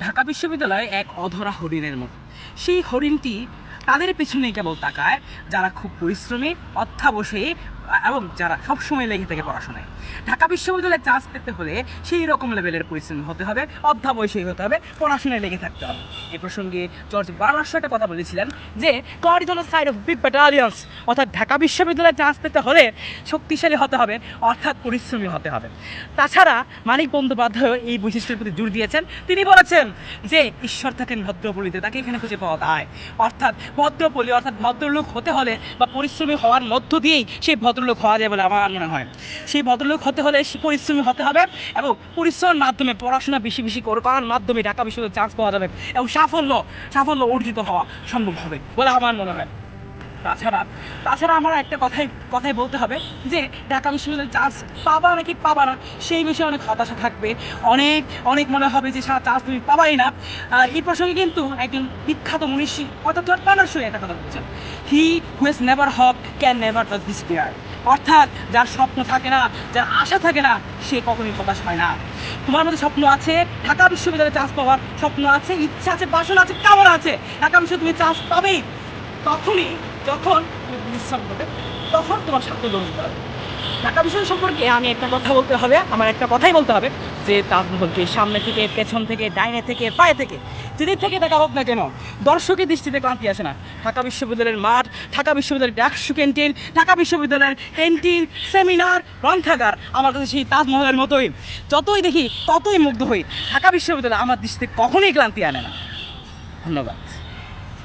ঢাকা বিশ্ববিদ্যালয় এক অধরা হরিণের মতো। সেই হরিণটি তাদের পেছনে কেবল তাকায়, যারা খুব পরিশ্রমী অধ্যাবসায়ী এবং যারা সবসময় লেগে থাকে পড়াশোনায়। ঢাকা বিশ্ববিদ্যালয়ে চান্স পেতে হলে সেই রকম লেভেলের পরিশ্রমী হতে হবে, অধ্যাবসায়ী হতে হবে, পড়াশোনায় লেগে থাকতে হবে। এ প্রসঙ্গে জর্জ বার্নার্স একটা কথা বলেছিলেন যে god side of big battalions অর্থাৎ ঢাকা বিশ্ববিদ্যালয়ে চান্স পেতে হলে শক্তিশালী হতে হবে, অর্থাৎ পরিশ্রমী হতে হবে। তাছাড়া মানিক বন্দ্যোপাধ্যায় এই বৈশিষ্ট্যের প্রতি জোর দিয়েছেন। তিনি বলেছেন যে, ঈশ্বর থাকেন ভদ্রপলিতে তাকে এখানে খুঁজে পাওয়া যায়। অর্থাৎ ভদ্রপলি অর্থাৎ ভদ্রলোক হতে হলে বা পরিশ্রমী হওয়ার মধ্য দিয়েই সেই ভদ্রলোক হওয়া যায় বলে আমার মনে হয়। সেই ভদ্রলোক হতে হলে পরিশ্রমী হতে হবে এবং পরিশ্রমের মাধ্যমে পড়াশোনা বেশি বেশি করে। করার মাধ্যমে ঢাকা বিশ্ববিদ্যালয়ে চান্স পাওয়া যাবে এবং সাফল্য সাফল্য অর্জিত হওয়া সম্ভব হবে বলে আমার মনে হয়। তাছাড়া তাছাড়া আমার একটা কথাই কথাই বলতে হবে যে ঢাকা বিশ্ববিদ্যালয়ে চান্স পাবা নাকি পাবা না, সেই বিষয়ে অনেক হতাশা থাকবে। অনেক অনেক মনে হবে যে সারা চান্স তুমি পাবাই না। এই প্রসঙ্গে কিন্তু একজন বিখ্যাত মনীষী, অর্থাৎ জর্জ বার্নার্সও একটা কথা বলছেন। He হুয়েস never Haque can never despair অর্থাৎ যার স্বপ্ন থাকে না, যার আশা থাকে না, সে কখনোই প্রকাশ হয় না। তোমার মধ্যে স্বপ্ন আছে, ঢাকা বিশ্ববিদ্যালয়ে চাষ পাওয়ার স্বপ্ন আছে, ইচ্ছা আছে, বাসন আছে কামনা আছে। ঢাকা বিশ্ববিদ্যালয়ে তুমি চান্স পাবেই তখনই, যখন তুমি পরিশ্রম করবে তখন তোমার স্বপ্ন দৌড় ঢাকা বিষয় সম্পর্কে আমি একটা কথা বলতে হবে, আমার একটা কথাই বলতে হবে। যে তাজমহলকে সামনে থেকে, পেছন থেকে, ডাইনে থেকে, পায়ে থেকে, যেদিক থেকে দেখা হোক না কেন, দর্শকের দৃষ্টিতে ক্লান্তি আসে না। ঢাকা বিশ্ববিদ্যালয়ের মাঠ, ঢাকা বিশ্ববিদ্যালয়ের ডাকসু ক্যান্টিন, ঢাকা বিশ্ববিদ্যালয়ের ক্যান্টিন সেমিনার, গ্রন্থাগার, আমার কাছে সেই তাজমহলের মতোই। যতই দেখি, ততই মুগ্ধ হই। ঢাকা বিশ্ববিদ্যালয় আমার দৃষ্টিতে কখনোই ক্লান্তি আনে না। ধন্যবাদ।